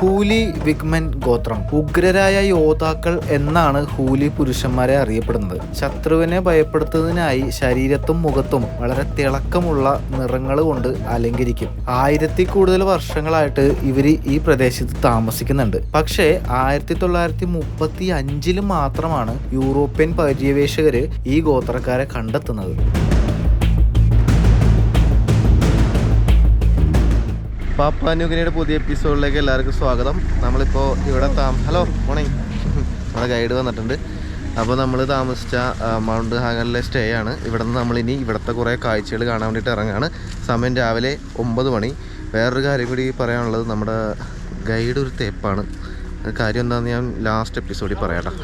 ഹൂലി വിഗ്മൻ ഗോത്രം. ഉഗ്രരായ യോദ്ധാക്കൾ എന്നാണ് ഹൂലി പുരുഷന്മാരെ അറിയപ്പെടുന്നത്. ശത്രുവിനെ ഭയപ്പെടുത്തുന്നതിനായി ശരീരത്തും മുഖത്തും വളരെ തിളക്കമുള്ള നിറങ്ങൾ കൊണ്ട് അലങ്കരിക്കും. ആയിരത്തി കൂടുതൽ വർഷങ്ങളായിട്ട് ഇവർ ഈ പ്രദേശത്ത് താമസിക്കുന്നുണ്ട്. പക്ഷേ ആയിരത്തി തൊള്ളായിരത്തി മുപ്പത്തി അഞ്ചിൽ മാത്രമാണ് യൂറോപ്യൻ പര്യവേഷകര് ഈ ഗോത്രക്കാരെ കണ്ടെത്തുന്നത്. പാപ്പാനുഗിനിയുടെ പുതിയ എപ്പിസോഡിലേക്ക് എല്ലാവർക്കും സ്വാഗതം. നമ്മളിപ്പോൾ ഇവിടെ താമ ഹലോ മോർണിംഗ് നമ്മുടെ ഗൈഡ് വന്നിട്ടുണ്ട്. അപ്പോൾ നമ്മൾ താമസിച്ച മൗണ്ട് ഹാങ്ങലിലെ സ്റ്റേ ആണ്. ഇവിടെ നിന്ന് നമ്മളിനി ഇവിടുത്തെ കുറേ കാഴ്ചകൾ കാണാൻ വേണ്ടിയിട്ട് ഇറങ്ങുകയാണ് സമയം രാവിലെ ഒമ്പത് മണി. വേറൊരു കാര്യം കൂടി പറയാനുള്ളത് നമ്മുടെ ഗൈഡ് ഒരു തേപ്പാണ്. കാര്യം എന്താണെന്ന് ഞാൻ ലാസ്റ്റ് എപ്പിസോഡിൽ പറയാട്ടോ.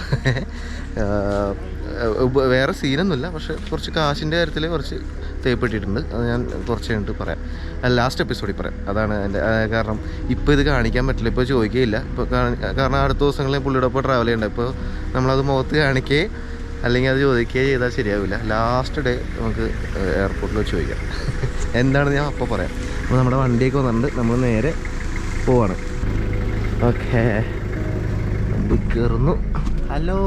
വേറെ സീനൊന്നുമില്ല പക്ഷെ കുറച്ച് കാശിന്റെ കാര്യത്തിൽ കുറച്ച് തേപ്പെട്ടിട്ടുണ്ട് അത് ഞാൻ കുറച്ച് കഴിഞ്ഞിട്ട് പറയാം. ലാസ്റ്റ് എപ്പിസോഡിൽ പറയാം. അതാണ് എന്റെ കാരണം ഇപ്പോൾ ഇത് കാണിക്കാൻ പറ്റില്ല. ഇപ്പോൾ ചോദിക്കുകയില്ല. ഇപ്പോൾ കാരണം അടുത്ത ദിവസങ്ങളിൽ പുള്ളിയുടെ ഒപ്പം ട്രാവൽ ചെയ്യണ്ട ഇപ്പോൾ നമ്മളത് മുഖത്ത് കാണിക്കേ അല്ലെങ്കിൽ അത് ചോദിക്കുകയോ ചെയ്താൽ ശരിയാവില്ല. ലാസ്റ്റ് ഡേ നമുക്ക് എയർപോർട്ടിൽ വെച്ച് ചോദിക്കാം. എന്താണെന്ന് ഞാൻ അപ്പോൾ പറയാം. അപ്പോൾ നമ്മുടെ വണ്ടിയൊക്കെ വന്നിട്ടുണ്ട്. നമ്മൾ നേരെ പോവാണ്. ഓക്കേ കയറുന്നു ഹലോ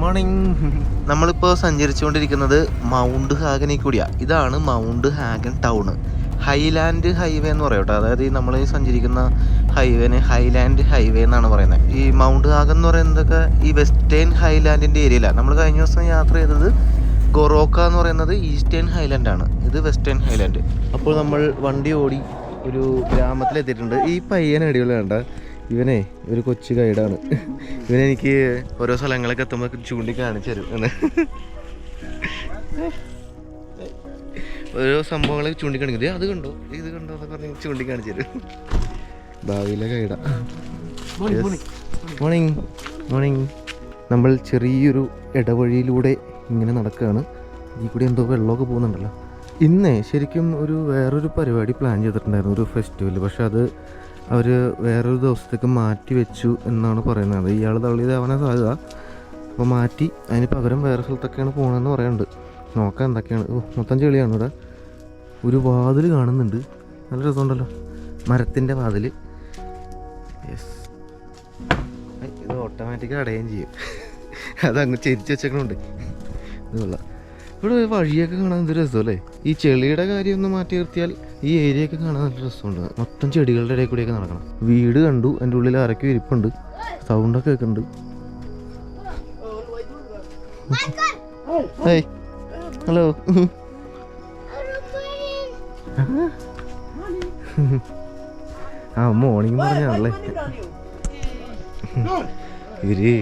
മോർണിംഗ് നമ്മളിപ്പോൾ സഞ്ചരിച്ചുകൊണ്ടിരിക്കുന്നത് മൗണ്ട് ഹാഗനിൽ കൂടിയാണ് ഇതാണ് Mount Hagen town. Highland highway എന്ന് പറയും കേട്ടോ. അതായത് ഈ നമ്മൾ സഞ്ചരിക്കുന്ന ഹൈവേനെ ഹൈലാൻഡ് ഹൈവേ എന്നാണ് പറയുന്നത്. ഈ മൗണ്ട് ഹാഗൻ എന്ന് പറയുന്നതൊക്കെ ഈ വെസ്റ്റേൺ ഹൈലാൻഡിന്റെ ഏരിയയിലാണ് നമ്മൾ കഴിഞ്ഞ ദിവസം യാത്ര ചെയ്തത് ഗൊറോക്ക എന്ന് പറയുന്നത് ഈസ്റ്റേൺ ഹൈലാൻഡ് ആണ്. ഇത് വെസ്റ്റേൺ ഹൈലാൻഡ്. അപ്പോൾ നമ്മൾ വണ്ടി ഓടി ഒരു ഗ്രാമത്തിലെത്തിയിട്ടുണ്ട്. ഈ പയ്യനടിയുള്ള വേണ്ട ഇവനെ ഒരു കൊച്ചു ഗൈഡാണ് ഇവനെനിക്ക് ഓരോ സ്ഥലങ്ങളൊക്കെ എത്തുമ്പോൾ ചൂണ്ടി കാണിച്ചു തരും ഓരോ സംഭവങ്ങളെ ചൂണ്ടിക്കാണിക്കും. "ദേ അത് കണ്ടോ? ഇത് കണ്ടോ എന്നൊക്കെ പറഞ്ഞ് ചൂണ്ടിക്കാണിച്ചു തരും. ഭാവിയിലെ ഗൈഡാ മോർണിംഗ് മോർണിംഗ് നമ്മൾ ചെറിയൊരു ഇടവഴിയിലൂടെ ഇങ്ങനെ നടക്കുകയാണ്. ഈ കൂടി എന്തോ വെള്ളമൊക്കെ പോകുന്നുണ്ടല്ലോ. ഇന്നേ ശരിക്കും ഒരു വേറൊരു പരിപാടി പ്ലാൻ ചെയ്തിട്ടുണ്ടായിരുന്നു. ഒരു ഫെസ്റ്റിവൽ പക്ഷെ അത് അവർ വേറൊരു ദിവസത്തേക്ക് മാറ്റി വെച്ചു എന്നാണ് പറയുന്നത്. ഇയാൾ തള്ളിയതാവാനാ സാധ്യത. അപ്പോൾ മാറ്റി അതിന് പകരം വേറെ സ്ഥലത്തൊക്കെയാണ് പോകണമെന്ന് പറയുന്നുണ്ട് നോക്കാം എന്തൊക്കെയാണ്. ഓ മൊത്തം ചെളിയാണ് ഇവിടെ. ഒരു വാതിൽ കാണുന്നുണ്ട്. നല്ല രസമുണ്ടല്ലോ. മരത്തിന്റെ വാതിൽ. യെസ് ഇത് ഓട്ടോമാറ്റിക്കായി അടയുകയും ചെയ്യും. അതങ്ങ് ചെരിച്ച് വെച്ചേക്കണുണ്ട്. ഇത് കൊള്ളാം. ഇവിടെ വഴിയൊക്കെ കാണാൻ എന്ത് രസമല്ലേ? ഈ ചെളിയുടെ കാര്യം ഒന്ന് മാറ്റി നിർത്തിയാൽ ഈ ഏരിയ ഒക്കെ കാണാൻ നല്ല രസമുണ്ട്. മൊത്തം ചെടികളുടെ ഇടയിൽ കൂടിയൊക്കെ നടക്കണം. വീട് കണ്ടു എന്റെ ഉള്ളിൽ ആരൊക്കെ ഇരിപ്പുണ്ട്. സൗണ്ടൊക്കെ കേൾക്കുന്നുണ്ട്. ഹലോ ആ മോർണിംഗ് പറഞ്ഞാണല്ലേ? ഇരി.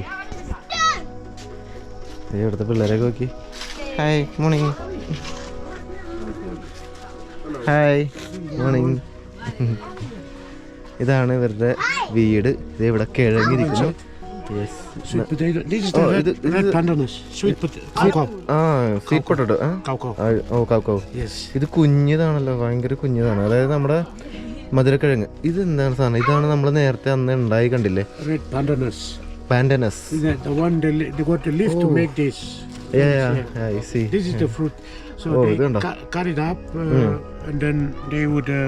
ദേ ഇവിടുത്തെ പിള്ളേരൊക്കെ നോക്കി. ഹായ് മോർണിംഗ് ഹായ് മോർണിംഗ് ഇതാണ് ഇവരുടെ വീട്. ഇത് ഇവിടെ കിഴങ്ങിരിക്കുന്നു. Yes Sweet potato. This is Oh. ഇത് കുഞ്ഞിതാണല്ലോ ഭയങ്കര കുഞ്ഞിതാണ്. അതായത് നമ്മുടെ മധുരക്കിഴങ്ങ്. ഇത് എന്താണ് സാധനം? ഇതാണ് നമ്മൾ നേരത്തെ അന്ന് ഉണ്ടായി കണ്ടില്ലേ? Red pandanus. പാൻഡനസ് Yeah, yeah, the leaf to make this? is yeah. The fruit. So Oh, they ca- cut it up uh, mm. and then they would uh,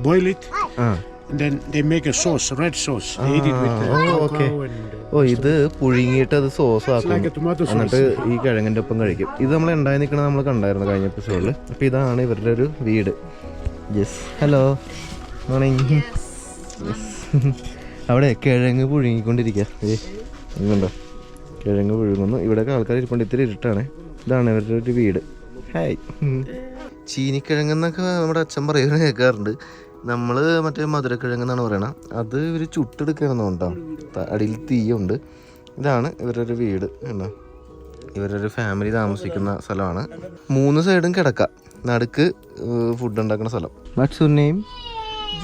boil it Uh. and then they make a sauce, a red sauce. They ah, eat it with uh, Ah, oh, okay. and uh, ഓ ഇത് പുഴുങ്ങിയിട്ട് അത് sauce it's like ആക്കും a tomato sauce. എന്നിട്ട് ഈ കിഴങ്ങിന്റെ ഒപ്പം കഴിക്കും ഇത് നമ്മൾ ഉണ്ടായി നിൽക്കണത് നമ്മൾ കണ്ടായിരുന്നു കഴിഞ്ഞ എപ്പിസോഡിൽ അപ്പോൾ ഇതാണ് ഇവരുടെ ഒരു വീട് യെസ് ഹലോ മോർണിംഗ് അവിടെ കിഴങ്ങ് പുഴുങ്ങിക്കൊണ്ടിരിക്കുക ഏ ഇതുണ്ടോ കിഴങ്ങ് പുഴുങ്ങുന്നു. ഇവിടെയൊക്കെ ആൾക്കാർ ഇരിപ്പുണ്ട്. ഇത്തിരി ഇരുട്ടാണ്. ഇതാണ് ഇവരുടെ ഒരു വീട്. ഹായ്. ചീനിക്കിഴങ്ങെന്നൊക്കെ നമ്മുടെ അച്ഛൻ പറയുന്നത് കേൾക്കാറുണ്ട്. നമ്മൾ മറ്റേ മധുരക്കിഴങ്ങ് എന്നാണ് പറയണത് അത് ഇവർ ചുട്ടെടുക്കണമെന്നുണ്ടോ അടിയിൽ തീയുണ്ട്. ഇതാണ് ഇവരുടെ ഒരു വീട്. ഉണ്ടോ ഇവരൊരു ഒരു ഫാമിലി താമസിക്കുന്ന സ്ഥലമാണ്. മൂന്ന് സൈഡും കിടക്ക. നടുക്ക് ഫുഡ് ഉണ്ടാക്കുന്ന സ്ഥലം. What's your name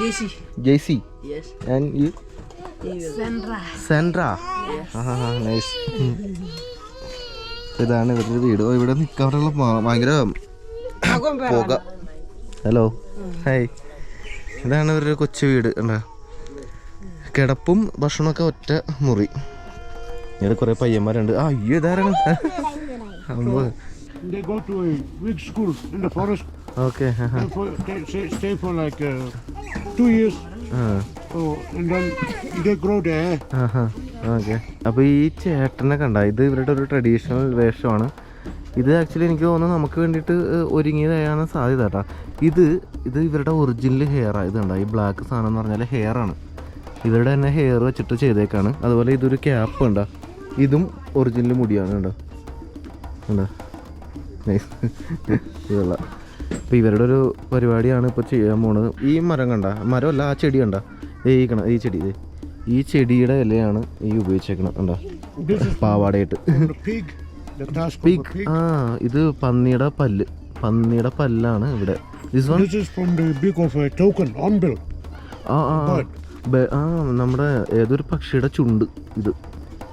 Jaycee. Jaycee. Yes. And you. സെൻട്ര nice ഇതാണ് ഇവരുടെ വീട്. ഓ, ഇവിടെ നിൽക്കാറുള്ള ഭയങ്കര പുക. ഹലോ ഹായ് ഇതാണ് ഇവരുടെ കൊച്ചു വീട് എന്താ കിടപ്പും ഭക്ഷണമൊക്കെ ഒറ്റ മുറി. ഇവിടെ കുറേ പയ്യന്മാരുണ്ട്. ആ അയ്യോ ഇതാരാണ്? അമ്പ്. They go to a big school in the forest. Okay they stay, stay for like uh, two years. Okay. അപ്പോൾ ഈ ചേട്ടനെ കണ്ട ഇത് ഇവരുടെ ഒരു ട്രഡീഷണൽ വേഷമാണ്. ഇത് ആക്ച്വലി എനിക്ക് തോന്നുന്നു നമുക്ക് വേണ്ടിയിട്ട് ഒരുങ്ങിയതാണ് സാധ്യത കേട്ടോ. ഇത് ഇത് ഇവരുടെ ഒറിജിനൽ ഹെയറാണ് ഇത് കണ്ടോ ഈ ബ്ലാക്ക് സാധനം എന്ന് പറഞ്ഞാൽ ഹെയറാണ് ഇവരുടെ തന്നെ ഹെയർ വെച്ചിട്ട് ചെയ്തേക്കാണ്. അതുപോലെ ഇതൊരു ക്യാപ്പ് ഉണ്ടോ? ഇതും ഒറിജിനൽ മുടിയാണ് കണ്ടോ കണ്ടോ നൈസ് ഇതുള്ള അപ്പോൾ ഇവരുടെ ഒരു പരിപാടിയാണ് ഇപ്പോൾ ചെയ്യാൻ പോണത്. ഈ മരം കണ്ട മരമല്ല ആ ചെടി കണ്ട. ദേ ഈ ചെടി. ഈ ചെടിയുടെ ഇലയാണ് ഈ ഉപയോഗിച്ചേക്കണം കണ്ടോ? പാവാടയായിട്ട്. ആ ഇത് പന്നിയുടെ പല്ല്. പന്നിയുടെ പല്ലാണ് ഇവിടെ. ആ നമ്മുടെ ഏതൊരു പക്ഷിയുടെ ചുണ്ട് ഇത്.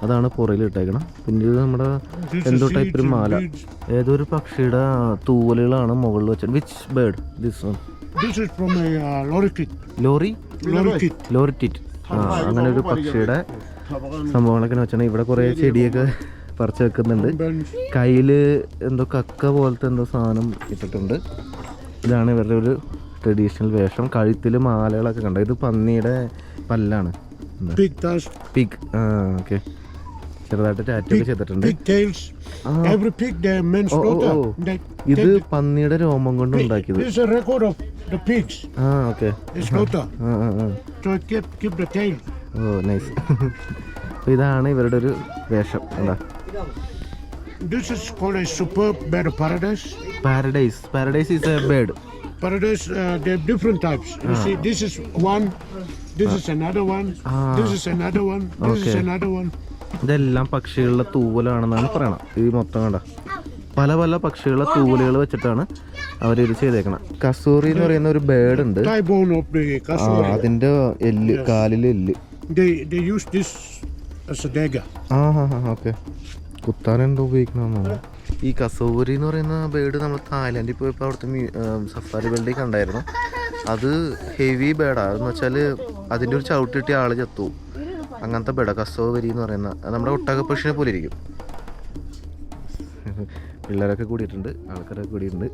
അതാണ് പുറയിൽ ഇട്ടേക്കണം. പിന്നെ ഇത് നമ്മുടെ എന്തോ ടൈപ്പ് ഒരു മാല? ഏതോ ഏതൊരു പക്ഷിയുടെ തൂവലുകളാണ് മുകളിൽ വെച്ചത്. Which bird this one. Lory. ലോറിറ്റിറ്റ് ആ അങ്ങനെ ഒരു പക്ഷിയുടെ സംഭവങ്ങളൊക്കെ വെച്ചാൽ ഇവിടെ കുറേ ചെടിയൊക്കെ പറിച്ചു വെക്കുന്നുണ്ട്. കയ്യിൽ എന്തോ കക്ക പോലത്തെ എന്തോ സാധനം ഇട്ടിട്ടുണ്ട്. ഇതാണ് ഇവരുടെ ഒരു ട്രഡീഷണൽ വേഷം. കഴുത്തിൽ മാലകളൊക്കെ കണ്ടോ? ഇത് പന്നിയുടെ പല്ലാണ്. പിഗ് ആ ഓക്കെ ചെറുതായിട്ട് ടാറ്റൊക്കെ ചെയ്തിട്ടുണ്ട്. Ah. Oh, oh, oh. ഇത് പന്നിയുടെ രോമം കൊണ്ട് ഉണ്ടാക്കിയത് is a. ആ ഓക്കെ. ഓ നൈസ് അപ്പോൾ ഇതാണ് ഇവരുടെ ഒരു വേഷം എന്താ This is called a superb bird paradise. Paradise paradise is a bird Paradise, uh, they have different types. You ah. see, this is one, this is another one, ah. this is another one, this okay. is another one. ഇതെല്ലാം പക്ഷികളുടെ തൂവലാണെന്നാണ് പറയണം ഈ മൊത്തം കണ്ട? പല പല പക്ഷികളുടെ തൂവലുകൾ വെച്ചിട്ടാണ് അവരിത് ചെയ്തേക്കണം കസൂറി എന്ന് പറയുന്ന ഒരു ബേർഡ് ഉണ്ട്. അതിന്റെ എല്ല് കാലിലെ എല്ല്. കുത്താനെന്തോ. ആ ഹാ ഹാ ഓക്കെ. ഉപയോഗിക്കണമെന്നാണ് ഈ കസൂരി എന്ന് പറയുന്ന ബേർഡ് നമ്മൾ തായ്ലാൻഡിൽ പോയപ്പോൾ അവിടുത്തെ സഫാരി വേൾഡിൽ കണ്ടായിരുന്നു. അത് ഹെവി ബേർഡാണ് എന്ന് വെച്ചാൽ അതിന്റെ ഒരു ചവിട്ടിട്ട് ആൾ ചത്തു. അങ്ങനത്തെ ബേഡാ കസോവരി എന്ന് പറയുന്ന നമ്മുടെ ഒട്ടക പക്ഷിനെ പോലെ ഇരിക്കും. പിള്ളേരൊക്കെ കൂടിയിട്ടുണ്ട് ആൾക്കാരൊക്കെ കൂടിയിട്ടുണ്ട്.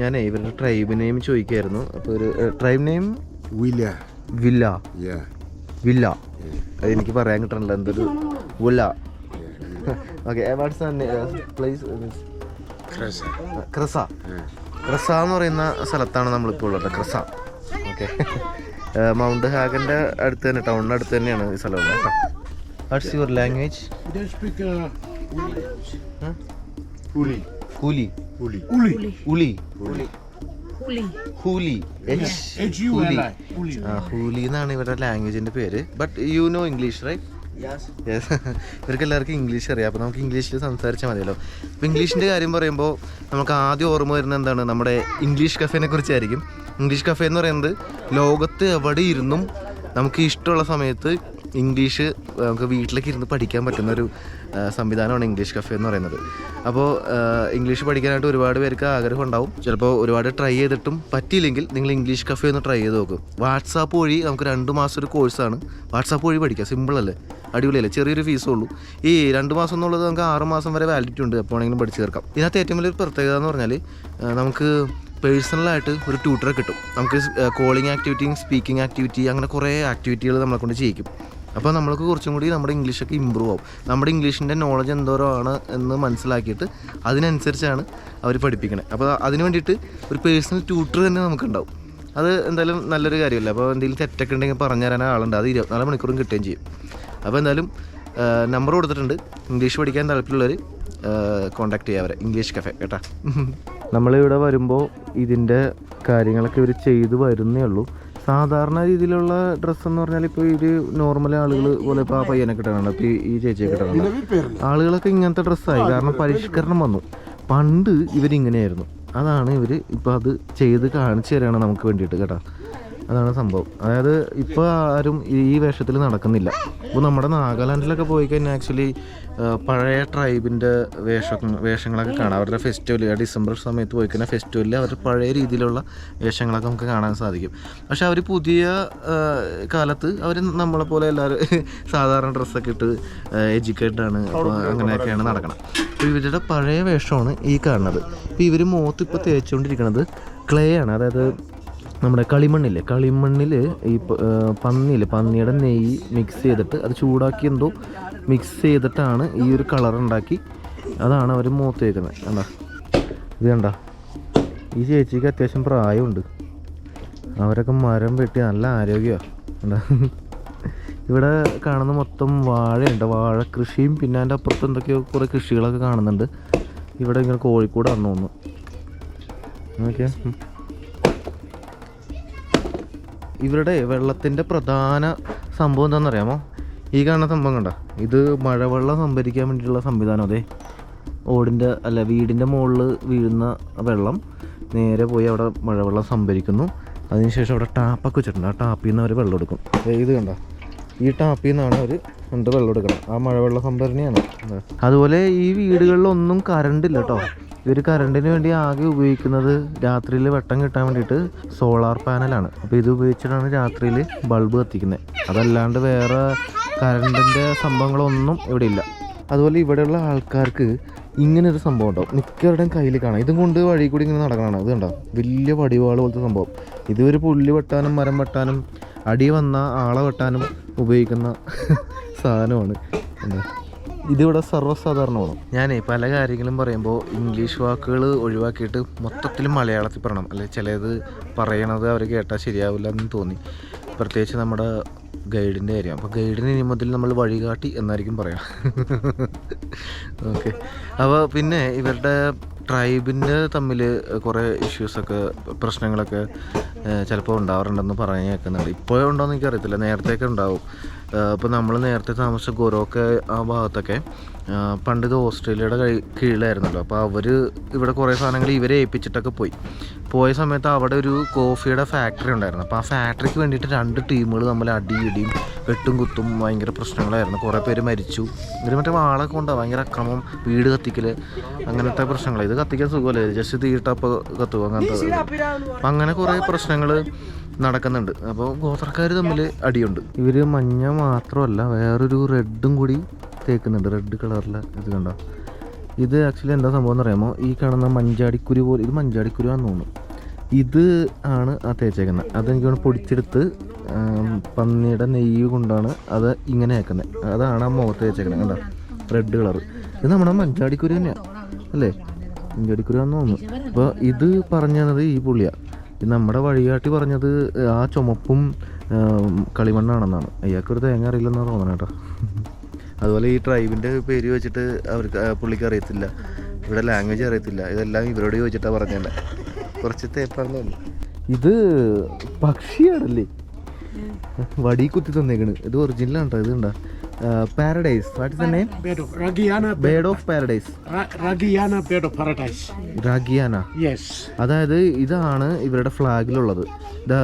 ഞാൻ ഇവരുടെ ട്രൈബ് നെയിം ചോദിക്കായിരുന്നു. അപ്പോൾ ഒരു tribe name Villa. Villa. Villa. അതെനിക്ക് പറയാൻ കിട്ടണല്ലോ. എന്തൊരു വില്ല. Okay what's place ക്രസ. ക്രസ. എന്ന് പറയുന്ന സ്ഥലത്താണ് നമ്മളിപ്പോൾ ഉള്ളത്. ക്രസ. ഓക്കെ. മൗണ്ട് ഹാഗന്റെ അടുത്ത് തന്നെ ടൗണിന്റെ അടുത്ത് തന്നെയാണ് ഈ സ്ഥലം കേട്ടോ. What's your language? Uli. Huli എന്നാണ് ഇവരുടെ ലാംഗ്വേജിന്റെ പേര്. But you know English right yes ഇവർക്ക് എല്ലാവർക്കും ഇംഗ്ലീഷ് അറിയാം. അപ്പോൾ നമുക്ക് ഇംഗ്ലീഷിൽ സംസാരിച്ചാൽ മതിയല്ലോ. അപ്പോൾ ഇംഗ്ലീഷിന്റെ കാര്യം പറയുമ്പോൾ നമുക്ക് ആദ്യം ഓർമ്മ വരുന്നത് എന്താണ്? നമ്മുടെ ഇംഗ്ലീഷ് കഫേനെ കുറിച്ചായിരിക്കും. ഇംഗ്ലീഷ് കഫേ എന്ന് പറയുന്നത് ലോകത്ത് എവിടെ ഇരുന്നും നമുക്ക് ഇഷ്ടമുള്ള സമയത്ത് ഇംഗ്ലീഷ് നമുക്ക് വീട്ടിലേക്ക് ഇരുന്ന് പഠിക്കാൻ പറ്റുന്ന ഒരു സംവിധാനമാണ് ഇംഗ്ലീഷ് കഫേ എന്ന് പറയുന്നത്. അപ്പോൾ ഇംഗ്ലീഷ് പഠിക്കാനായിട്ട് ഒരുപാട് പേർക്ക് ആഗ്രഹം ഉണ്ടാവും ചിലപ്പോൾ ഒരുപാട് ട്രൈ ചെയ്തിട്ടും പറ്റിയില്ലെങ്കിൽ നിങ്ങൾ ഇംഗ്ലീഷ് കഫേ ഒന്ന് ട്രൈ ചെയ്ത് നോക്കും. വാട്സാപ്പ് വഴി നമുക്ക് രണ്ട് മാസം ഒരു കോഴ്സാണ് വാട്സാപ്പ് വഴി പഠിക്കാം. സിമ്പിൾ അല്ലേ? അടിപൊളിയല്ലേ? ചെറിയൊരു ഫീസേ ഉള്ളൂ. ഈ രണ്ട് മാസം എന്നുള്ളത് നമുക്ക് ആറ് മാസം വരെ വാലിഡിറ്റി ഉണ്ട്. എപ്പോൾ വേണമെങ്കിലും പഠിച്ചു തീർക്കാം. ഇതിനകത്ത് ഏറ്റവും വലിയൊരു പ്രത്യേകത എന്ന് പറഞ്ഞാൽ നമുക്ക് പേഴ്സണലായിട്ട് ഒരു ട്യൂട്ടറെ കിട്ടും. നമുക്ക് കോളിംഗ് ആക്ടിവിറ്റിയും സ്പീക്കിംഗ് ആക്ടിവിറ്റി അങ്ങനെ കുറേ ആക്ടിവിറ്റികൾ നമ്മളെ കൊണ്ട് ചെയ്യിക്കും. അപ്പോൾ നമ്മൾക്ക് കുറച്ചും കൂടി നമ്മുടെ ഇംഗ്ലീഷൊക്കെ ഇമ്പ്രൂവ് ആവും. നമ്മുടെ ഇംഗ്ലീഷിന്റെ നോളജ് എന്തോരമാണ് എന്ന് മനസ്സിലാക്കിയിട്ട് അതിനനുസരിച്ചാണ് അവർ പഠിപ്പിക്കണത് അപ്പോൾ അതിന് വേണ്ടിയിട്ട് ഒരു പേഴ്സണൽ ട്യൂട്ടർ തന്നെ നമുക്കുണ്ടാവും. അത് എന്തായാലും നല്ലൊരു കാര്യമല്ല? അപ്പോൾ എന്തെങ്കിലും തെറ്റൊക്കെ ഉണ്ടെങ്കിൽ പറഞ്ഞു തരാൻ ആളുണ്ട്. അത് ഇരുപത്തിനാല് മണിക്കൂറും കിട്ടുകയും ചെയ്യും. അപ്പോൾ എന്തായാലും നമ്പർ കൊടുത്തിട്ടുണ്ട്. ഇംഗ്ലീഷ് പഠിക്കാൻ താല്പര്യമുള്ളവർ കോൺടാക്ട് ചെയ്യാം അവരെ. ഇംഗ്ലീഷ് കഫേ കേട്ടാ. നമ്മളിവിടെ വരുമ്പോൾ ഇതിന്റെ കാര്യങ്ങളൊക്കെ ഇവർ ചെയ്തു വരുന്നേ ഉള്ളൂ. സാധാരണ രീതിയിലുള്ള ഡ്രസ്സ് എന്ന് പറഞ്ഞാൽ ഇപ്പോൾ ഇത് നോർമൽ ആളുകൾ പോലെ ഇപ്പോൾ ആ പയ്യനെ കിട്ടാനുണ്ട് ഇപ്പോൾ ഈ- ഈ ചേച്ചിയെ കിട്ടാനുണ്ട് ആളുകളൊക്കെ ഇങ്ങനത്തെ ഡ്രസ്സായി കാരണം പരിഷ്കരണം വന്നു. പണ്ട് ഇവരിങ്ങനെയായിരുന്നു. അതാണ് ഇവർ ഇപ്പോൾ അത് ചെയ്ത് കാണിച്ചു തരാണ് നമുക്ക് വേണ്ടിയിട്ട് കേട്ടോ. അതാണ് സംഭവം. അതായത് ഇപ്പോൾ ആരും ഈ വേഷത്തിൽ നടക്കുന്നില്ല. ഇപ്പോൾ നമ്മുടെ നാഗാലാൻഡിലൊക്കെ പോയി കഴിഞ്ഞാൽ ആക്ച്വലി പഴയ ട്രൈബിന്റെ വേഷം വേഷങ്ങളൊക്കെ കാണാം. അവരുടെ ഫെസ്റ്റിവൽ ഡിസംബർ സമയത്ത് പോയി കഴിഞ്ഞാൽ ഫെസ്റ്റിവലിൽ അവർ പഴയ രീതിയിലുള്ള വേഷങ്ങളൊക്കെ നമുക്ക് കാണാൻ സാധിക്കും. പക്ഷെ അവർ പുതിയ കാലത്ത് അവർ നമ്മളെ പോലെ എല്ലാവരും സാധാരണ ഡ്രസ്സൊക്കെ ഇട്ട് എഡ്യൂക്കേറ്റഡ് ആണ്. അങ്ങനെയൊക്കെയാണ് നടക്കണം അപ്പോൾ ഇവരുടെ പഴയ വേഷമാണ് ഈ കാണുന്നത്. ഇപ്പോൾ ഇവർ മോത്ത് ഇപ്പോൾ തേച്ചുകൊണ്ടിരിക്കുന്നത് ക്ലേ ആണ്. അതായത് നമ്മുടെ കളിമണ്ണില്ലേ? കളിമണ്ണിൽ ഈ പന്നിയിൽ പന്നിയുടെ നെയ്യ് മിക്സ് ചെയ്തിട്ട് അത് ചൂടാക്കി എന്തോ മിക്സ് ചെയ്തിട്ടാണ് ഈ ഒരു കളർ ഉണ്ടാക്കി അതാണ് അവർ മൂത്ത് വയ്ക്കുന്നത് കണ്ടാ? ഇത് കണ്ട? ഈ ചേച്ചിക്ക് അത്യാവശ്യം പ്രായമുണ്ട്. അവരൊക്കെ മരം വെട്ടി നല്ല ആരോഗ്യമാണ് കണ്ടാ? ഇവിടെ കാണുന്ന മൊത്തം വാഴയുണ്ട്. വാഴ കൃഷിയും പിന്നെ അതിന്റെ അപ്പുറത്ത് എന്തൊക്കെയോ കുറേ കൃഷികളൊക്കെ കാണുന്നുണ്ട്. ഇവിടെ ഇങ്ങനെ കോഴിക്കോട് വന്നു തോന്നുന്നു. ഉം. ഇവരുടെ വെള്ളത്തിന്റെ പ്രധാന സംഭവം എന്താണെന്നറിയാമോ? ഈ കാണുന്ന സംഭവം കണ്ട? ഇത് മഴവെള്ളം സംഭരിക്കാൻ വേണ്ടിയിട്ടുള്ള സംവിധാനം അതെ. ഓടിന്റെ അല്ല വീടിന്റെ മുകളിൽ വീഴുന്ന വെള്ളം നേരെ പോയി അവിടെ മഴവെള്ളം സംഭരിക്കുന്നു. അതിനുശേഷം അവിടെ ടാപ്പൊക്കെ വെച്ചിട്ടുണ്ട്. ആ ടാപ്പിൽ നിന്ന് അവർ വെള്ളം എടുക്കും. ഇത് കണ്ട? ഈ ടാപ്പിൽ നിന്നാണ് അവർ എന്ത് വെള്ളം എടുക്കണം ആ മഴവെള്ള സംഭരണിയാണ്? അതുപോലെ ഈ വീടുകളിലൊന്നും കറണ്ട് ഇല്ല കേട്ടോ ഇവർ കറണ്ടിന് വേണ്ടി ആകെ ഉപയോഗിക്കുന്നത് രാത്രിയിൽ വെട്ടം കിട്ടാൻ വേണ്ടിയിട്ട് സോളാർ പാനലാണ് അപ്പോൾ ഇത് ഉപയോഗിച്ചിട്ടാണ് രാത്രിയിൽ ബൾബ് കത്തിക്കുന്നത് അതല്ലാണ്ട് വേറെ കറണ്ടിന്റെ സംഭവങ്ങളൊന്നും ഇവിടെ ഇല്ല. അതുപോലെ ഇവിടെയുള്ള ആൾക്കാർക്ക് ഇങ്ങനെ ഒരു സംഭവം ഉണ്ടാവും മിക്കവരുടെയും കയ്യിൽ കാണാം. ഇതും കൊണ്ട് വഴി കൂടി ഇങ്ങനെ നടക്കണം ഇത് കണ്ടോ? വലിയ വടിവാൾ പോലത്തെ സംഭവം. ഇതൊരു പുല്ല് വെട്ടാനും മരം വെട്ടാനും അടി വന്ന ആളെ വെട്ടാനും ഉപയോഗിക്കുന്ന സാധനമാണ്. എന്താ? ഇതിവിടെ സർവസാധാരണമാണ്. ഞാനേ പല കാര്യങ്ങളും പറയുമ്പോൾ ഇംഗ്ലീഷ് വാക്കുകൾ ഒഴിവാക്കിയിട്ട് മൊത്തത്തിൽ മലയാളത്തിൽ പറയണം. അല്ലെ ചിലത് പറയണത് അവർ കേട്ടാൽ ശരിയാവില്ല എന്ന് തോന്നി. പ്രത്യേകിച്ച് നമ്മുടെ ഗൈഡിന്റെ കാര്യം. അപ്പോൾ ഗൈഡിന് ഇനി മുതൽ നമ്മൾ വഴികാട്ടി എന്നായിരിക്കും പറയാം. ഓക്കെ. അപ്പോൾ പിന്നെ ഇവരുടെ ട്രൈബിന്റെ തമ്മിൽ കുറേ ഇഷ്യൂസൊക്കെ പ്രശ്നങ്ങളൊക്കെ ചിലപ്പോൾ ഉണ്ടാവാറുണ്ടെന്ന് പറഞ്ഞ് കേൾക്കുന്നുണ്ട് ഇപ്പോഴും എനിക്കറിയത്തില്ല. നേരത്തെയൊക്കെ ഉണ്ടാവും. ഇപ്പോൾ നമ്മൾ നേരത്തെ താമസിച്ച ഗൊറോക്കെ ആ ഭാഗത്തൊക്കെ പണ്ട് ഇത് ഓസ്ട്രേലിയയുടെ കഴി കീഴിലായിരുന്നല്ലോ. അപ്പോൾ അവർ ഇവിടെ കുറേ സാധനങ്ങൾ ഇവരെ ഏൽപ്പിച്ചിട്ടൊക്കെ പോയി. പോയ സമയത്ത് അവിടെ ഒരു കോഫിയുടെ ഫാക്ടറി ഉണ്ടായിരുന്നു. അപ്പോൾ ആ ഫാക്ടറിക്ക് വേണ്ടിയിട്ട് രണ്ട് ടീമുകൾ തമ്മിൽ അടിയിടിയും വെട്ടും കുത്തും ഭയങ്കര പ്രശ്നങ്ങളായിരുന്നു. കുറേ പേര് മരിച്ചു. ഇവർ മറ്റേ വാളൊക്കെ ഉണ്ടാവും ഭയങ്കര അക്രമം വീട് കത്തിക്കൽ അങ്ങനത്തെ പ്രശ്നങ്ങൾ ഇത് കത്തിക്കാൻ സുഖമല്ലേ? ജസ്റ്റ് തീട്ടപ്പോൾ കത്തുക അങ്ങനത്തെ അപ്പം അങ്ങനെ കുറേ പ്രശ്നങ്ങൾ നടക്കുന്നുണ്ട്. അപ്പോൾ ഗോത്രക്കാർ തമ്മിൽ അടിയുണ്ട്. ഇവർ മഞ്ഞ മാത്രമല്ല വേറൊരു റെഡും കൂടി തേക്കുന്നുണ്ട്. റെഡ് കളറിലെ ഇത് കണ്ടോ? ഇത് ആക്ച്വലി എന്താ സംഭവം എന്ന് അറിയാമോ ഈ കാണുന്ന മഞ്ചാടിക്കുരു പോലെ ഇത് മഞ്ചാടിക്കുരു ആണെന്ന് തോന്നുന്നു. ഇത് ആണ് ആ തേച്ചേക്കുന്നത് അതെനിക്ക് പൊടിച്ചെടുത്ത് പന്നിയുടെ നെയ്യ് കൊണ്ടാണ് അത് ഇങ്ങനെ ആക്കുന്നത് അതാണ് ആ മുഖത്ത് തേച്ചേക്കുന്നത് കണ്ടോ? റെഡ് കളർ ഇത് നമ്മുടെ മഞ്ചാടിക്കുരു തന്നെയാണ് അല്ലേ? മഞ്ചാടിക്കുരു ആണെന്ന് തോന്നുന്നു. അപ്പോൾ ഇത് പറഞ്ഞു തന്നത് ഈ പുള്ളിയാണ് ഇത് നമ്മുടെ വഴികാട്ടി പറഞ്ഞത് ആ ചുമപ്പും കളിമണ്ണാണെന്നാണ്. അയാൾക്കൊരു തേങ്ങ അറിയില്ലെന്നാണ് തോന്നണം കേട്ടോ അതുപോലെ ഈ ട്രൈബിന്റെ പേര് വെച്ചിട്ട് അവർക്ക് പുള്ളിക്ക് അറിയത്തില്ല. ഇവിടെ ലാംഗ്വേജ് അറിയത്തില്ല. ഇതെല്ലാം ഇവരോട് ചോദിച്ചിട്ടാണ് പറഞ്ഞത് കുറച്ച് തേപ്പാണെന്ന് ഇത് പക്ഷിയാണല്ലേ? വടി കുത്തി തന്നേക്കണ്. ഇത് ഒറിജിനലാണ് കേട്ടോ ഇത് കണ്ട? Paradise what is the name Bed of Ragiana, bird of paradise Ra- Ragiana of paradise paradise. Yes Yes. അതായത് ഇതാണ് ഇവരുടെ ഫ്ലാഗിലുള്ളത്. The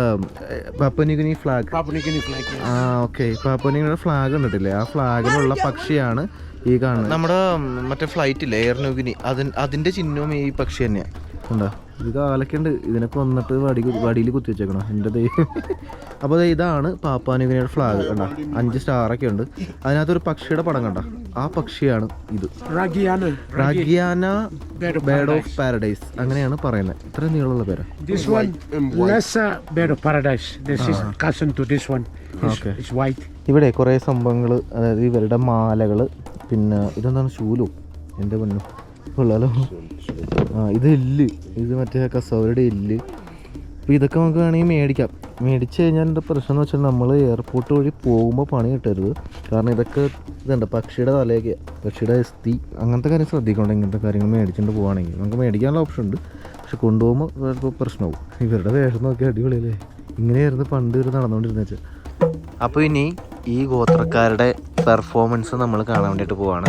Papua New Guinea flag Papua flag Guinea flag. yes. ആ ഓക്കെ പപ്പനിഗുനിയുടെ ഫ്ലാഗ് കണ്ടിട്ടില്ലേ? ആ ഫ്ലാഗിലുള്ള പക്ഷിയാണ് ഈ കാണുന്നത്. നമ്മുടെ മറ്റേ ഫ്ലൈറ്റ് ഇല്ലേ? എയർ ന്യൂഗിനി അതിൻ അതിന്റെ ചിഹ്നവും ഈ പക്ഷി തന്നെയാണ് ഉണ്ടോ? ഇത് കാലൊക്കെയുണ്ട് ഇതിനൊക്കെ വന്നിട്ട് വടി വടിയിൽ കുത്തി വെച്ചേക്കണം? എന്റെ ദൈവം. അപ്പോൾ ഇതാണ് പാപ്പാനുഗിനിയുടെ ഫ്ലാഗ് കണ്ട? അഞ്ച് സ്റ്റാറൊക്കെ ഉണ്ട്. അതിനകത്തൊരു പക്ഷിയുടെ പടം കണ്ട? ആ പക്ഷിയാണ് ഇത്. റാഗിയാന ബേഡ് ഓഫ് പാരഡൈസ് അങ്ങനെയാണ് പറയുന്നത്. ഇത്ര നീളമുള്ള പേര്. ഇവിടെ കുറേ സംഭവങ്ങൾ അതായത് ഇവരുടെ മാലകൾ പിന്നെ ഇതെന്താണ്? ശൂലോ. എന്റെ പെണ്ണു കൊള്ളാലോ. ഇത് എല്ല്. ഇത് മറ്റേ കസവരുടെ എല്ല്. അപ്പോൾ ഇതൊക്കെ നമുക്ക് വേണമെങ്കിൽ മേടിക്കാം. മേടിച്ച് കഴിഞ്ഞാൽ എന്റെ പ്രശ്നം എന്ന് വെച്ചാൽ നമ്മൾ എയർപോർട്ട് വഴി പോകുമ്പോൾ പണി കിട്ടരുത്. കാരണം ഇതൊക്കെ ഇതുണ്ട്. പക്ഷിയുടെ തലയൊക്കെ പക്ഷിയുടെ എസ്തി അങ്ങനത്തെ കാര്യം ശ്രദ്ധിക്കണം ഇങ്ങനത്തെ കാര്യങ്ങൾ മേടിച്ചുകൊണ്ട് പോവുകയാണെങ്കിൽ നമുക്ക് മേടിക്കാനുള്ള ഓപ്ഷൻ ഉണ്ട്. പക്ഷെ കൊണ്ടുപോകുമ്പോൾ ചിലപ്പോൾ പ്രശ്നമാവും ഇവരുടെ വേഷം നോക്കി അടിപൊളിയല്ലേ? ഇങ്ങനെയായിരുന്നു പണ്ട് ഇവർ നടന്നുകൊണ്ടിരുന്നത് വെച്ചാൽ അപ്പോൾ ഇനി ഈ ഗോത്രക്കാരുടെ പെർഫോമൻസ് നമ്മൾ കാണാൻ വേണ്ടിയിട്ട് പോവാണ്.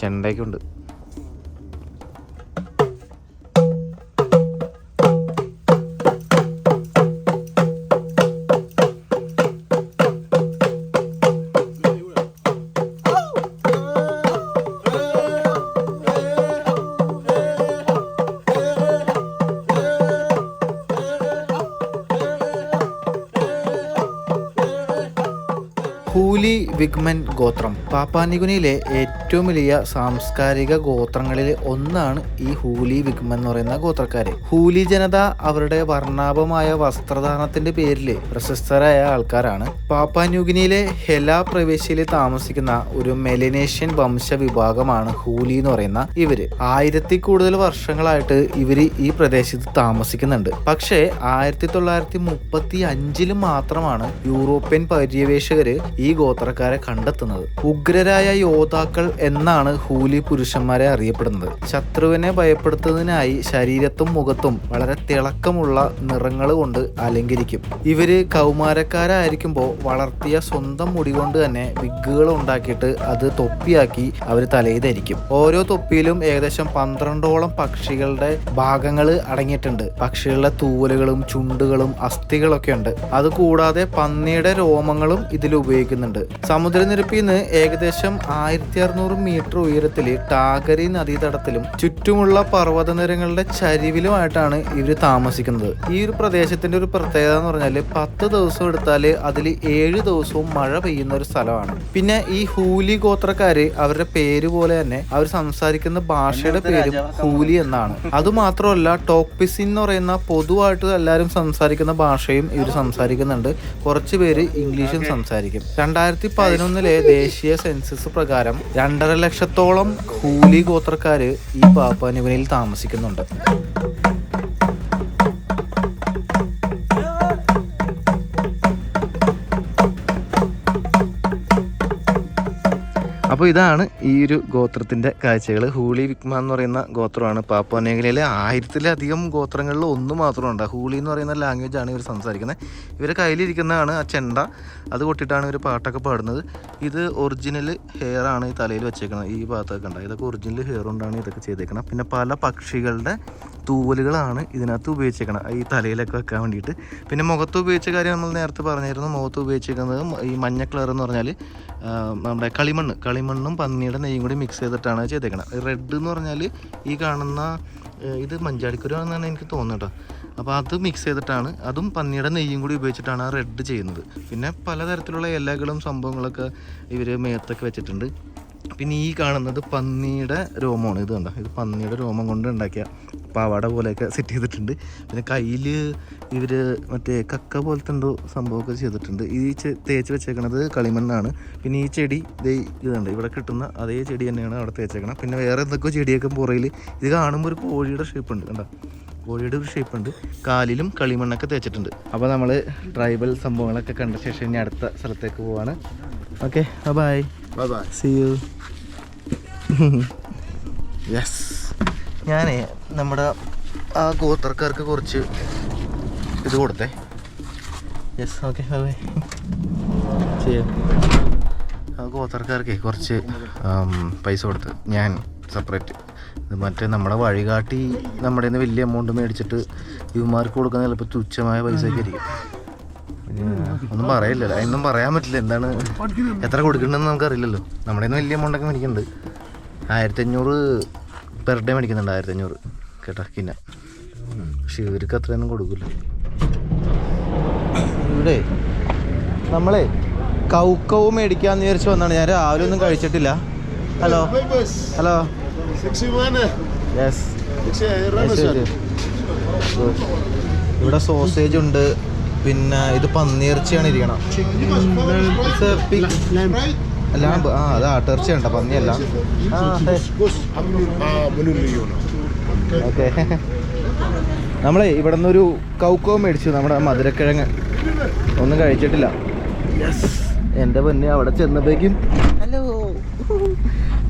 ചെണ്ടയ്ക്കുണ്ട്. ഹൂലി വിഗ്മൻ ഗോത്രം പാപ്പാനിഗുനിയിലെ ഏറ്റവും വലിയ സാംസ്കാരിക ഗോത്രങ്ങളിൽ ഒന്നാണ് ഈ ഹൂലി വിഗ്മൻ എന്ന് പറയുന്ന ഗോത്രക്കാര്. ഹൂലി ജനത അവരുടെ വർണാഭമായ വസ്ത്രധാരണത്തിന്റെ പേരിൽ പ്രശസ്തരായ ആൾക്കാരാണ്. പാപ്പാന്യൂഗിനിയിലെ ഹെല പ്രവേശിയിൽ താമസിക്കുന്ന ഒരു മെലിനേഷ്യൻ വംശ വിഭാഗമാണ് ഹൂലി എന്ന് പറയുന്ന ഇവർ. ആയിരത്തി കൂടുതൽ വർഷങ്ങളായിട്ട് ഇവർ ഈ പ്രദേശത്ത് താമസിക്കുന്നുണ്ട്. പക്ഷേ ആയിരത്തി തൊള്ളായിരത്തി മുപ്പത്തി അഞ്ചിൽ മാത്രമാണ് യൂറോപ്യൻ പര്യവേഷകര് ഈ ഗോത്രക്കാരെ കണ്ടെത്തുന്നത്. ഉഗ്രരായ യോദ്ധാക്കൾ എന്നാണ് ഹൂലി പുരുഷന്മാരെ അറിയപ്പെടുന്നത്. ശത്രുവിനെ ഭയപ്പെടുത്തുന്നതിനായി ശരീരത്തും മുഖത്തും വളരെ തിളക്കമുള്ള നിറങ്ങൾ കൊണ്ട് അലങ്കരിക്കും. ഇവർ കൗമാരക്കാരായിരിക്കുമ്പോൾ വളർത്തിയ സ്വന്തം മുടി കൊണ്ട് തന്നെ വിഗ്ഗുകൾ ഉണ്ടാക്കിയിട്ട് അത് തൊപ്പിയാക്കി അവർ തലയിൽ ധരിക്കും ഓരോ തൊപ്പിയിലും ഏകദേശം പന്ത്രണ്ടോളം പക്ഷികളുടെ ഭാഗങ്ങൾ അടങ്ങിയിട്ടുണ്ട്. പക്ഷികളുടെ തൂവലുകളും ചുണ്ടുകളും അസ്ഥികളൊക്കെ ഉണ്ട്. അതുകൂടാതെ പന്നിയുടെ രോമങ്ങളും ഇതിൽ ഉപയോഗിക്കുന്നുണ്ട്. സമുദ്രനിരപ്പിൽ നിന്ന് ഏകദേശം ആയിരത്തി അറുന്നൂറ് മീറ്റർ ഉയരത്തിൽ ടാഗരി നദീതടത്തിലും ചുറ്റുമുള്ള പർവതനിരങ്ങളുടെ ചരിവിലുമായിട്ടാണ് ഇവർ താമസിക്കുന്നത്. ഈ ഒരു പ്രദേശത്തിന്റെ ഒരു പ്രത്യേകത എന്ന് പറഞ്ഞാൽ പത്ത് ദിവസം എടുത്താൽ അതിൽ ഏഴ് ദിവസവും മഴ പെയ്യുന്ന ഒരു സ്ഥലമാണ്. പിന്നെ ഈ ഹൂലി ഗോത്രക്കാര് അവരുടെ പേര് പോലെ തന്നെ അവർ സംസാരിക്കുന്ന ഭാഷയുടെ പേരും ഹൂലി എന്നാണ്. അതുമാത്രമല്ല ടോക്പിസിൻ എന്ന് പറയുന്ന പൊതുവായിട്ട് എല്ലാവരും സംസാരിക്കുന്ന ഭാഷയും ഇവർ സംസാരിക്കുന്നുണ്ട്. കുറച്ച് പേര് ഇംഗ്ലീഷും സംസാരിക്കും. രണ്ടായിരത്തി പതിനൊന്നിലെ ദേശീയ സെൻസസ് പ്രകാരം രണ്ടര ലക്ഷത്തോളം കൂലി ഗോത്രക്കാര് ഈ പാപ്പാനുവിനിൽ താമസിക്കുന്നുണ്ട്. അപ്പോൾ ഇതാണ് ഈ ഒരു ഗോത്രത്തിന്റെ കാഴ്ചകൾ ഹൂളി വിക്മ എന്ന് പറയുന്ന ഗോത്രമാണ്. പാപ്പ ആയിരത്തിലധികം ഗോത്രങ്ങളിൽ ഒന്ന് മാത്രമുണ്ട്. ഹൂളി എന്ന് പറയുന്ന ലാംഗ്വേജ് ആണ് ഇവർ സംസാരിക്കുന്നത്. ഇവരെ കയ്യിലിരിക്കുന്നതാണ് ആ ചെണ്ട. അത് കൊട്ടിട്ടാണ് ഇവർ പാട്ടൊക്കെ പാടുന്നത്. ഇത് ഒറിജിനൽ ഹെയർ ആണ് ഈ തലയിൽ വെച്ചേക്കുന്നത്. ഈ ഭാഗത്തൊക്കെ ഉണ്ട് ഇതൊക്കെ ഒറിജിനൽ ഹെയർ കൊണ്ടാണ് ഇതൊക്കെ ചെയ്തേക്കണം പിന്നെ പല പക്ഷികളുടെ തൂവലുകളാണ് ഇതിനകത്ത് ഉപയോഗിച്ചേക്കണം ഈ തലയിലൊക്കെ വെക്കാൻ വേണ്ടിയിട്ട്. പിന്നെ മുഖത്ത് ഉപയോഗിച്ച കാര്യം നമ്മൾ നേരത്തെ പറഞ്ഞിരുന്നു മുഖത്ത് ഉപയോഗിച്ചേക്കുന്നത് ഈ മഞ്ഞ കളർ എന്ന് പറഞ്ഞാൽ നമ്മുടെ കളിമണ്ണ്. കളിമണ്ണും പന്നിയുടെ നെയ്യും കൂടി മിക്സ് ചെയ്തിട്ടാണ് ചെയ്തേക്കണം റെഡ് എന്ന് പറഞ്ഞാൽ ഈ കാണുന്ന ഇത് മഞ്ചാടിക്കുരു ആണെന്നാണ് എനിക്ക് തോന്നുന്നത് അപ്പോൾ അത് മിക്സ് ചെയ്തിട്ടാണ് അതും പന്നിയുടെ നെയ്യും കൂടി ഉപയോഗിച്ചിട്ടാണ് ആ റെഡ് ചെയ്യുന്നത്. പിന്നെ പലതരത്തിലുള്ള ഇലകളും സംഭവങ്ങളൊക്കെ ഇവർ മേത്തൊക്കെ വെച്ചിട്ടുണ്ട്. പിന്നെ ഈ കാണുന്നത് പന്നിയുടെ രോമമാണ്. ഇത് കണ്ടോ? ഇത് പന്നിയുടെ രോമം കൊണ്ട് ഉണ്ടാക്കിയ പാവാട പോലെയൊക്കെ സെറ്റ് ചെയ്തിട്ടുണ്ട്. പിന്നെ കയ്യിൽ ഇവർ മറ്റേ കക്ക പോലത്തെ എന്തോ സംഭവമൊക്കെ ചെയ്തിട്ടുണ്ട്. ഈ ചെ- തേച്ച് വെച്ചേക്കണത് കളിമണ്ണാണ്. പിന്നെ ഈ ചെടി ഇതേ ഇതുണ്ട് ഇവിടെ കിട്ടുന്ന അതേ ചെടി തന്നെയാണ് അവിടെ തേച്ചേക്കണം. പിന്നെ വേറെ എന്തൊക്കെയോ ചെടിയൊക്കെ പുറയിൽ ഇത് കാണുമ്പോൾ ഒരു കോഴിയുടെ ഷേപ്പ് ഉണ്ട് കണ്ടോ? കോഴിയുടെ ഒരു ഷേപ്പ് ഉണ്ട്. കാലിലും കളിമണ്ണൊക്കെ തേച്ചിട്ടുണ്ട്. അപ്പോൾ നമ്മൾ ട്രൈബൽ സംഭവങ്ങളൊക്കെ കണ്ട ശേഷം ഇനി അടുത്ത സ്ഥലത്തേക്ക് പോവാണ്. Okay bye bye. See you yes ഞാനേ നമ്മുടെ ആ ഗോത്രക്കാർക്ക് കുറച്ച് ഇത് കൊടുത്തേ. യെസ് ഓക്കെ ചെയ്യാം. ആ ഗോത്രക്കാർക്ക് കുറച്ച് പൈസ കൊടുത്ത് ഞാൻ സെപ്പറേറ്റ് ഇത് മറ്റേ നമ്മുടെ വഴികാട്ടി നമ്മുടെ നിന്ന് വലിയ എമൗണ്ട് മേടിച്ചിട്ട് ഇവന്മാർക്ക് കൊടുക്കുന്ന ചിലപ്പോൾ തുച്ഛമായ പൈസയൊക്കെ ആയിരിക്കും. ഒന്നും പറയില്ലല്ലോ. അതിനൊന്നും പറയാൻ പറ്റില്ല. എന്താണ് എത്ര കൊടുക്കണ്ടെന്ന് നമുക്കറിയില്ലല്ലോ. നമ്മുടെ നിന്ന് വലിയ എമൗണ്ടൊക്കെ മേടിക്കുന്നുണ്ട് ആയിരത്തി അഞ്ഞൂറ് പെർ ഡേ മേടിക്കുന്നുണ്ട് ആയിരത്തി അഞ്ഞൂറ് കേട്ടോ കിന്ന. പക്ഷെ ഇവർക്ക് അത്രയൊന്നും കൊടുക്കില്ല ഇവിടെ നമ്മളെ കൗക്കവ് മേടിക്കാന്ന് വിചാരിച്ച് വന്നാണ്. ഞാൻ രാവിലെ ഒന്നും കഴിച്ചിട്ടില്ല. Hello hello 61. യെസ് 60 ഇവിടെ സോസേജ് ഉണ്ട്. പിന്നെ ഇത് പന്നിയിറച്ചിയാണ് ഇരിക്കണം. ലാമ്പ് ആ അതാ കേട്ടോ പന്നിയല്ല ഓക്കെ. നമ്മളെ ഇവിടെ നിന്നൊരു കൗക്കോ മേടിച്ചു നമ്മുടെ മധുരക്കിഴങ്ങ്. ഒന്നും കഴിച്ചിട്ടില്ല. എന്റെ പൊന്നെ അവിടെ ചെന്നപ്പോഴേക്കും ഹലോ.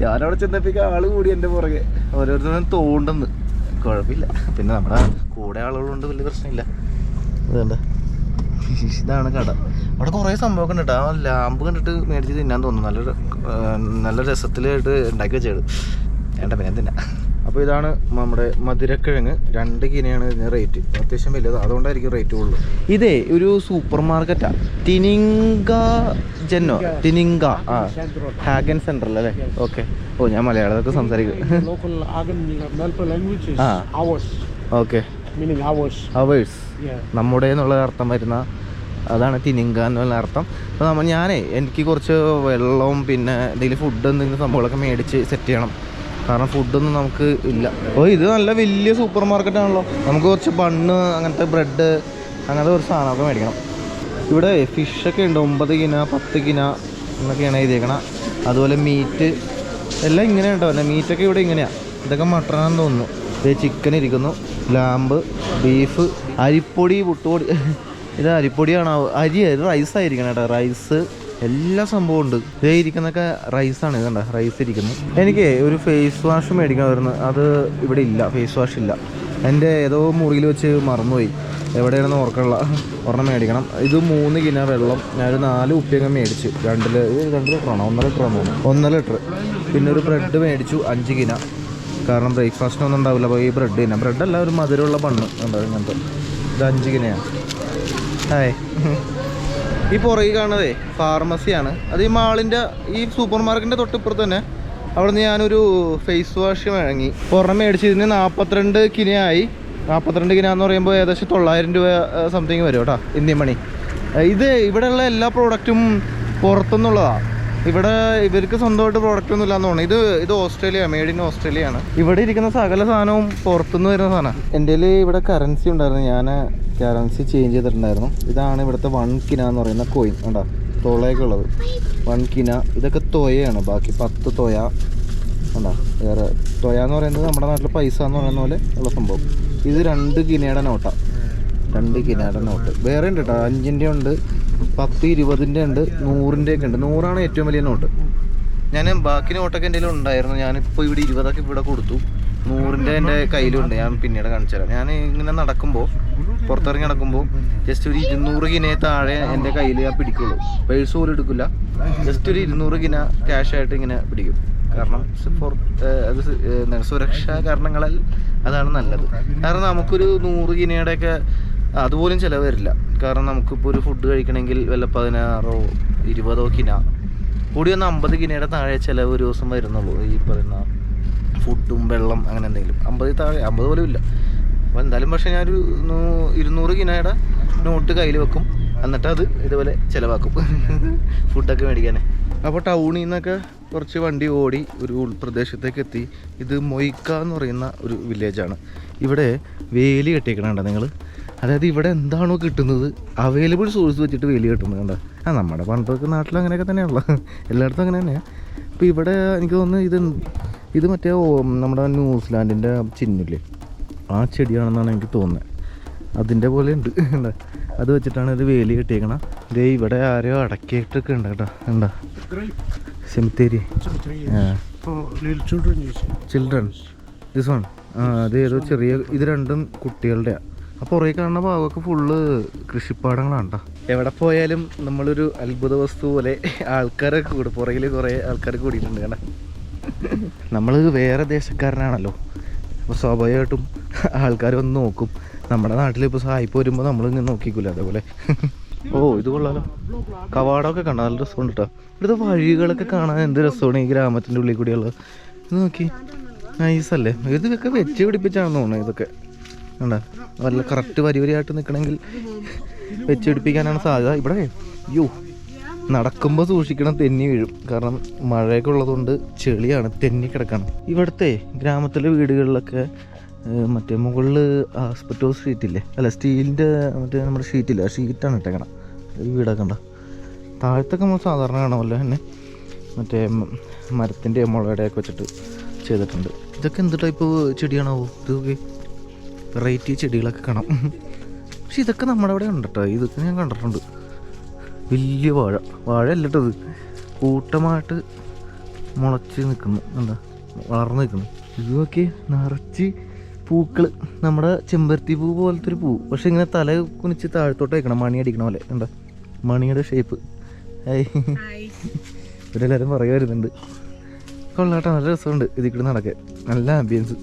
ഞാനവിടെ ചെന്നപ്പോഴേക്കും ആൾ കൂടി എന്റെ പുറകെ. ഓരോരുത്തരും തോണ്ടെന്ന്. കുഴപ്പമില്ല. പിന്നെ നമ്മുടെ കൂടെ ആളുകളുണ്ട് വലിയ പ്രശ്നമില്ല. ഇതുണ്ട് ഇതാണ് കട. അവിടെ കുറേ സംഭവമൊക്കെ ഉണ്ട് കേട്ടോ. ആ ലാമ്പ് കണ്ടിട്ട് മേടിച്ച് തിന്നാൻ തോന്നുന്നു. നല്ലൊരു നല്ല രസത്തിലായിട്ട് ഉണ്ടാക്കി വെച്ചത് വേണ്ട പിന്നെ തിന്നാ. അപ്പോൾ ഇതാണ് നമ്മുടെ മധുരക്കിഴങ്ങ്. രണ്ട് കിനയാണ് ഇതിന് റേറ്റ് അത്യാവശ്യം വലുത് അതുകൊണ്ടായിരിക്കും റേറ്റ് കൂടുതൽ. ഇതേ ഒരു സൂപ്പർ മാർക്കറ്റാ ടിനിങ്ക ജെന്നോ? ടിനിങ്ക ആ ഹാഗൻ സെന്ററിൽ അല്ലേ? ഓക്കെ ഓ ഞാൻ മലയാളമൊക്കെ സംസാരിക്കും. ആ. Okay ours. നമ്മുടെ എന്നുള്ള അർത്ഥം വരുന്ന അതാണ് തിനിങ്ക എന്നുള്ള അർത്ഥം. അപ്പോൾ നമ്മൾ ഞാനേ എനിക്ക് കുറച്ച് വെള്ളവും പിന്നെ എന്തെങ്കിലും ഫുഡ് എന്തെങ്കിലും സംഭവങ്ങളൊക്കെ മേടിച്ച് സെറ്റ് ചെയ്യണം. കാരണം ഫുഡൊന്നും നമുക്ക് ഇല്ല. അപ്പോൾ ഇത് നല്ല വലിയ സൂപ്പർ മാർക്കറ്റ് ആണല്ലോ. നമുക്ക് കുറച്ച് ബണ്ണ് അങ്ങനത്തെ ബ്രെഡ് അങ്ങനത്തെ കുറച്ച് സാധനമൊക്കെ മേടിക്കണം. ഇവിടെ ഫിഷൊക്കെ ഉണ്ട്. ഒമ്പത് കിന പത്ത് കിന എന്നൊക്കെയാണ് എഴുതിയേക്കണം. അതുപോലെ മീറ്റ് എല്ലാം ഇങ്ങനെ ഉണ്ടാവില്ല മീറ്റൊക്കെ ഇവിടെ ഇങ്ങനെയാണ് ഇതൊക്കെ മട്ടനാന്ന് തോന്നുന്നു. ഇത് ചിക്കൻ ഇരിക്കുന്നു. ലാമ്പ് ബീഫ് അരിപ്പൊടി പുട്ടുപൊടി. ഇത് അരിപ്പൊടിയാണ്? അരി റൈസ് ആയിരിക്കണം കേട്ടോ. റൈസ് എല്ലാ സംഭവം ഉണ്ട്. ഇതേ ഇരിക്കുന്നൊക്കെ റൈസാണ് ഇതണ്ട റൈസ് ഇരിക്കുന്നത് എനിക്ക് ഒരു ഫേസ് വാഷ് മേടിക്കണമായിരുന്നു അത് ഇവിടെ ഇല്ല. ഫേസ് വാഷ് ഇല്ല. എന്റെ ഏതോ മുറിയിൽ വെച്ച് മറന്നുപോയി. എവിടെയാണെന്ന് ഓർക്കണില്ല. ഒരെണ്ണം മേടിക്കണം. ഇത് മൂന്ന് കിലോ വെള്ളം. ഞാനൊരു നാല് ഉപ്പിയൊക്കെ മേടിച്ചു. രണ്ട് ഇത് രണ്ട് ലിറ്ററാണോ ഒന്നര ലിറ്ററാണോ ഒന്നര ലിറ്റർ. പിന്നെ ഒരു ബ്രെഡ് മേടിച്ചു. അഞ്ച് കിലോ കാരണം ബ്രേക്ക്ഫാസ്റ്റിനൊന്നും ഉണ്ടാവില്ല. അപ്പോൾ ഈ ബ്രെഡ് തന്നെ. ബ്രെഡല്ല ഒരു മധുരമുള്ള ബണ്ണ്. ഉണ്ടാവും ഇങ്ങനത്തെ. ഇത് അഞ്ച് കിനെയാണ് ഹായ്. ഈ പുറകിൽ കാണുന്നതേ ഫാർമസിയാണ് അത് ഈ മാളിന്റെ ഈ സൂപ്പർ മാർക്കറ്റിന്റെ തൊട്ടിപ്പുറത്ത് തന്നെ. അവിടെ നിന്ന് ഞാനൊരു ഫേസ് വാഷ് വാങ്ങി. പുറമെ മേടിച്ച് ഇതിന് നാൽപ്പത്തിരണ്ട് കിനയായി. നാൽപ്പത്തിരണ്ട് കിന എന്ന് പറയുമ്പോൾ ഏകദേശം തൊള്ളായിരം രൂപ സംതിങ് വരും കേട്ടോ ഇന്ത്യൻ മണി ഇത് ഇവിടെയുള്ള എല്ലാ പ്രോഡക്റ്റും പുറത്തുനിന്നുള്ളതാണ് ഇവിടെ ഇവർക്ക് സ്വന്തമായിട്ട് പ്രോഡക്റ്റ് ഒന്നും ഇല്ലാന്ന് തോന്നുന്നു. ഇത് ഇത് ഓസ്ട്രേലിയ മെയ്ഡ് ഇൻ ഓസ്ട്രേലിയ ആണ് ഇവിടെ ഇരിക്കുന്ന സകല സാധനവും പുറത്തുനിന്ന് വരുന്ന സാധനമാണ്. എന്റെ ഇവിടെ കറൻസി ഉണ്ടായിരുന്നു. ഞാൻ കറൻസി ചേഞ്ച് ചെയ്തിട്ടുണ്ടായിരുന്നു. ഇതാണ് ഇവിടുത്തെ വൺ കിന എന്ന് പറയുന്ന കോയിൻ കണ്ടോ? തോളയൊക്കെ ഉള്ളത്. വൺ കിന ഇതൊക്കെ തൊയയാണ്. ബാക്കി പത്ത് തൊയ. കണ്ടോ? വേറെ തൊയ എന്ന് പറയുന്നത് നമ്മുടെ നാട്ടിലെ പൈസ എന്ന് പറയുന്ന പോലെ ഉള്ള സംഭവം. ഇത് രണ്ട് കിനയുടെ നോട്ടാണ് രണ്ട് കിനയുടെ നോട്ട്. വേറെ ഉണ്ട് കേട്ടോ അഞ്ചിന്റെ ഉണ്ട് പത്ത് ഇരുപതിന്റെ ഉണ്ട് നൂറിന്റെ ഒക്കെ ഉണ്ട്. നൂറാണ് ഏറ്റവും വലിയ നോട്ട്. ഞാൻ ബാക്കി നോട്ടൊക്കെ എന്റെ ഉണ്ടായിരുന്നു. ഞാനിപ്പോൾ ഇവിടെ ഇരുപതൊക്കെ ഇവിടെ കൊടുത്തു. നൂറിന്റെ എന്റെ കയ്യിലുണ്ട്. ഞാൻ പിന്നീട് കാണിച്ചു തരാം. ഞാൻ ഇങ്ങനെ നടക്കുമ്പോൾ പുറത്തിറങ്ങി നടക്കുമ്പോൾ ജസ്റ്റ് ഒരു ഇരുന്നൂറ് ഗിനെ താഴെ എന്റെ കയ്യിൽ ഞാൻ പിടിക്കുള്ളൂ. പേഴ്സ് പോലും എടുക്കില്ല. ജസ്റ്റ് ഒരു ഇരുന്നൂറ് കിന ക്യാഷ് ആയിട്ട് ഇങ്ങനെ പിടിക്കും. കാരണം അത് സുരക്ഷാ കാരണങ്ങളാൽ അതാണ് നല്ലത്. കാരണം നമുക്കൊരു നൂറ് കിനയുടെയൊക്കെ അതുപോലും ചിലവ് വരില്ല. കാരണം നമുക്കിപ്പോൾ ഒരു ഫുഡ് കഴിക്കണമെങ്കിൽ വല്ല പതിനാറോ ഇരുപതോ കിന. കൂടി ഒന്ന് അമ്പത് കിനയുടെ താഴെ ചിലവ് ഒരു ദിവസം വരുന്നുള്ളൂ. ഈ പറയുന്ന ഫുഡും വെള്ളം അങ്ങനെ എന്തെങ്കിലും. അമ്പത് താഴെ അമ്പത് പോലും ഇല്ല. അപ്പോൾ എന്തായാലും പക്ഷേ ഞാനൊരു ഇരുന്നൂറ് കിനയുടെ നോട്ട് കയ്യിൽ വെക്കും. എന്നിട്ട് അത് ഇതുപോലെ ചിലവാക്കും. ഫുഡൊക്കെ മേടിക്കാനേ. അപ്പോൾ ടൗണിൽ നിന്നൊക്കെ കുറച്ച് വണ്ടി ഓടി ഒരു ഉൾപ്രദേശത്തേക്ക് എത്തി. ഇത് മൊയ്ക്ക എന്ന് പറയുന്ന ഒരു വില്ലേജാണ് ഇവിടെ വേലി കെട്ടിയേക്കണണ്ട നിങ്ങൾ അതായത് ഇവിടെ എന്താണോ കിട്ടുന്നത് അവൈലബിൾ സോഴ്സ് വെച്ചിട്ട് വലിയ കിട്ടുന്നത് കണ്ട? ആ നമ്മുടെ പണ്ടൊക്കെ നാട്ടിൽ അങ്ങനെയൊക്കെ തന്നെയാണല്ലോ. എല്ലായിടത്തും അങ്ങനെ തന്നെയാണ് അപ്പോൾ ഇവിടെ എനിക്ക് തോന്നുന്നു ഇത് ഇത് മറ്റേ നമ്മുടെ ന്യൂസിലാൻഡിന്റെ ചിഹ്നില്ലേ ആ ചെടിയാണെന്നാണ് എനിക്ക് തോന്നുന്നത് അതിന്റെ പോലെ ഉണ്ട്. കണ്ടോ? അത് വെച്ചിട്ടാണ് ഇത് വേലി കെട്ടിയേക്കണം. ദേ ഇവിടെ ആരെയോ അടക്കിയിട്ടൊക്കെ ഉണ്ട് കേട്ടോ. എന്താ സെമിത്തേരി. ചിൽഡ്രൻ ദിസ് വൺ ആ അത് ഏതോ ചെറിയ ഇത് രണ്ടും കുട്ടികളുടെയാണ് അപ്പോൾ പുറകെ കാണുന്ന ഭാഗമൊക്കെ ഫുള്ള് കൃഷിപ്പാടങ്ങളാണ് കേട്ടോ എവിടെ പോയാലും നമ്മളൊരു അത്ഭുത വസ്തു പോലെ ആൾക്കാരൊക്കെ കൂടും പുറകിൽ കുറേ ആൾക്കാർ കൂടിയിട്ടുണ്ട് കേട്ടോ നമ്മൾ വേറെ ദേശക്കാരനാണല്ലോ. അപ്പോൾ സ്വാഭാവികമായിട്ടും ആൾക്കാർ വന്ന് നോക്കും. നമ്മുടെ നാട്ടിൽ ഇപ്പോൾ സായിപ്പ് വരുമ്പോൾ നമ്മൾ ഇങ്ങനെ നോക്കിക്കൂല അതേപോലെ. ഓ ഇത് കൊള്ളാലോ. കവാടമൊക്കെ കാണാൻ നല്ല രസമുണ്ട് കേട്ടോ ഇവിടുത്തെ വഴികളൊക്കെ കാണാൻ എന്ത് രസമാണ് ഈ ഗ്രാമത്തിന്റെ ഉള്ളിൽ കൂടിയുള്ളത് ഇത് നോക്കി. നൈസ് അല്ലേ? ഇതൊക്കെ വെച്ച് പിടിപ്പിച്ചാണെന്ന് തോന്നുന്നു ഇതൊക്കെ. കണ്ട നല്ല കറക്റ്റ് വരി വരിയായിട്ട് നിൽക്കണമെങ്കിൽ വെച്ച് പിടിപ്പിക്കാനാണ് സാധ്യത. ഇവിടെ യോ നടക്കുമ്പോൾ സൂക്ഷിക്കണം തെന്നി വീഴും. കാരണം മഴയൊക്കെ ഉള്ളതുകൊണ്ട് ചെളിയാണ് തെന്നി കിടക്കണം. ഇവിടുത്തെ ഗ്രാമത്തിലെ വീടുകളിലൊക്കെ മറ്റേ മുകളിൽ ആസ്പെറ്റോ ഷീറ്റില്ലേ അല്ല സ്റ്റീലിന്റെ മറ്റേ നമ്മുടെ ഷീറ്റില്ല ഷീറ്റാണ് ഇട്ടേക്കണം ഈ വീടൊക്കെ ഉണ്ടോ? താഴത്തൊക്കെ നമ്മൾ സാധാരണ കാണാമല്ലോ തന്നെ മറ്റേ മരത്തിന്റെ മുളയുടെയൊക്കെ വെച്ചിട്ട് ചെയ്തിട്ടുണ്ട്. ഇതൊക്കെ എന്ത് ടൈപ്പ് ചെടിയാണാവോ? ഇതൊക്കെ വെറൈറ്റി ചെടികളൊക്കെ കാണാം. പക്ഷെ ഇതൊക്കെ നമ്മുടെ അവിടെ ഉണ്ട് കേട്ടോ ഇതൊക്കെ ഞാൻ കണ്ടിട്ടുണ്ട്. വലിയ വാഴ. വാഴ അല്ല കേട്ടോ ഇത്. കൂട്ടമായിട്ട് മുളച്ച് നിൽക്കുന്നു എന്താ? വളർന്നു നിൽക്കുന്നു ഇത് നോക്കി നിറച്ച് പൂക്കൾ നമ്മുടെ ചെമ്പരത്തി പൂ പോലത്തെ ഒരു പൂ. പക്ഷെ ഇങ്ങനെ തല കുനിച്ച് താഴത്തോട്ട് വയ്ക്കണം മണി അടിക്കണ പോലെ. എന്താ? മണിയുടെ ഷേപ്പ് ഇവരെല്ലാവരും പറയുക വരുന്നുണ്ട്. കൊള്ളാട്ടോ. നല്ല രസമുണ്ട് ഇതിൽ കൂടെ നടക്കാൻ. നല്ല ആംബിയൻസ്.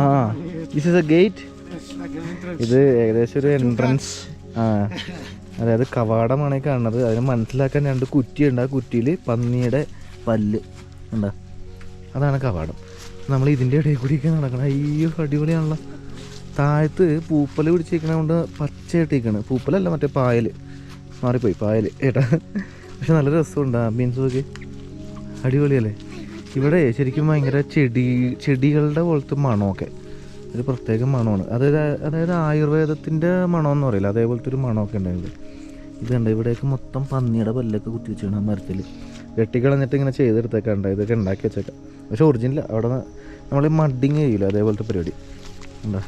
ആ ദിസ് ഇസ് എ ഗേറ്റ്. ഇത് ഏകദേശം ഒരു എൻട്രൻസ് ആ അതായത് കവാടമാണ് കാണുന്നത്. അതിന് മനസ്സിലാക്കാൻ രണ്ട് കുറ്റിയുണ്ട്. ആ കുറ്റിയിൽ പന്നിയുടെ പല്ല്. ഉണ്ടാ അതാണ് കവാടം. നമ്മൾ ഇതിന്റെ ഇടയിൽ കൂടിയൊക്കെ നടക്കണം അയ്യോ അടിപൊളിയാണല്ലോ. താഴത്ത് പൂപ്പൽ പിടിച്ചിരിക്കണ പച്ചയായിട്ടിരിക്കണ്. പൂപ്പലല്ല മറ്റേ പായൽ മാറിപ്പോയി പായൽ ഏട്ടാ. പക്ഷെ നല്ല രസമുണ്ട് മീൻസ് ഒക്കെ അടിപൊളിയല്ലേ? ഇവിടെ ശരിക്കും ഭയങ്കര ചെടി ചെടികളുടെ പോലത്തെ മണമൊക്കെ. ഒരു പ്രത്യേക മണമാണ്. അതായത് അതായത് ആയുർവേദത്തിന്റെ മണമെന്ന് പറയില്ല? അതേപോലത്തെ ഒരു മണമൊക്കെ ഉണ്ടായത് ഇതുണ്ട് ഇവിടെയൊക്കെ മൊത്തം പന്നിയുടെ പല്ലൊക്കെ കുത്തി വെച്ചാണ് മരത്തിൽ വെട്ടിക്കളഞ്ഞിട്ട് ഇങ്ങനെ ചെയ്തെടുത്തേക്കാണ്ട ഇതൊക്കെ ഉണ്ടാക്കി വെച്ചേക്കാം. പക്ഷെ ഒറിജിനൽ അവിടെ നമ്മൾ മഡിങ് ചെയ്യില്ല അതേപോലത്തെ പരിപാടി. ഉണ്ടോ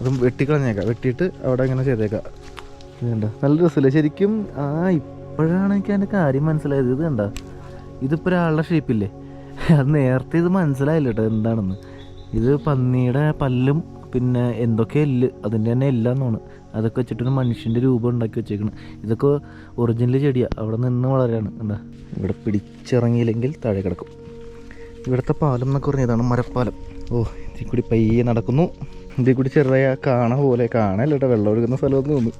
അതും വെട്ടിക്കളഞ്ഞേക്കാം. വെട്ടിയിട്ട് അവിടെ ഇങ്ങനെ ചെയ്തേക്കാം. ഇത് കണ്ട? നല്ല രസമില്ല? ശരിക്കും ആ ഇപ്പോഴാണ് എനിക്ക് അതിന്റെ കാര്യം മനസ്സിലായത്. ഇത് കണ്ട? ഇതിപ്പോൾ ഒരാളുടെ ഷേപ്പില്ലേ അത് നേരത്തെ ഇത് മനസ്സിലായില്ല കേട്ടോ എന്താണെന്ന്. ഇത് പന്നിയുടെ പല്ലും പിന്നെ എന്തൊക്കെ എല്ല് അതിന്റെ തന്നെ എല്ലാന്നാണ് അതൊക്കെ വെച്ചിട്ടൊരു മനുഷ്യന്റെ രൂപം ഉണ്ടാക്കി വെച്ചേക്കണം. ഇതൊക്കെ ഒറിജിനൽ ചെടിയാണ് അവിടെ നിന്ന് വളരെയാണ് എന്താ ഇവിടെ പിടിച്ചിറങ്ങിയില്ലെങ്കിൽ താഴെ കിടക്കും. ഇവിടുത്തെ പാലം എന്നൊക്കെ പറഞ്ഞാൽ ഇതാണ് മരപ്പാലം. ഓ ഇതിൽ കൂടി പയ്യെ നടക്കുന്നു. ഇതിൽ കൂടി ചെറിയ കാണ പോലെ കാണല്ല കേട്ടോ വെള്ളം ഒഴുകുന്ന സ്ഥലമെന്ന് തോന്നുന്നു.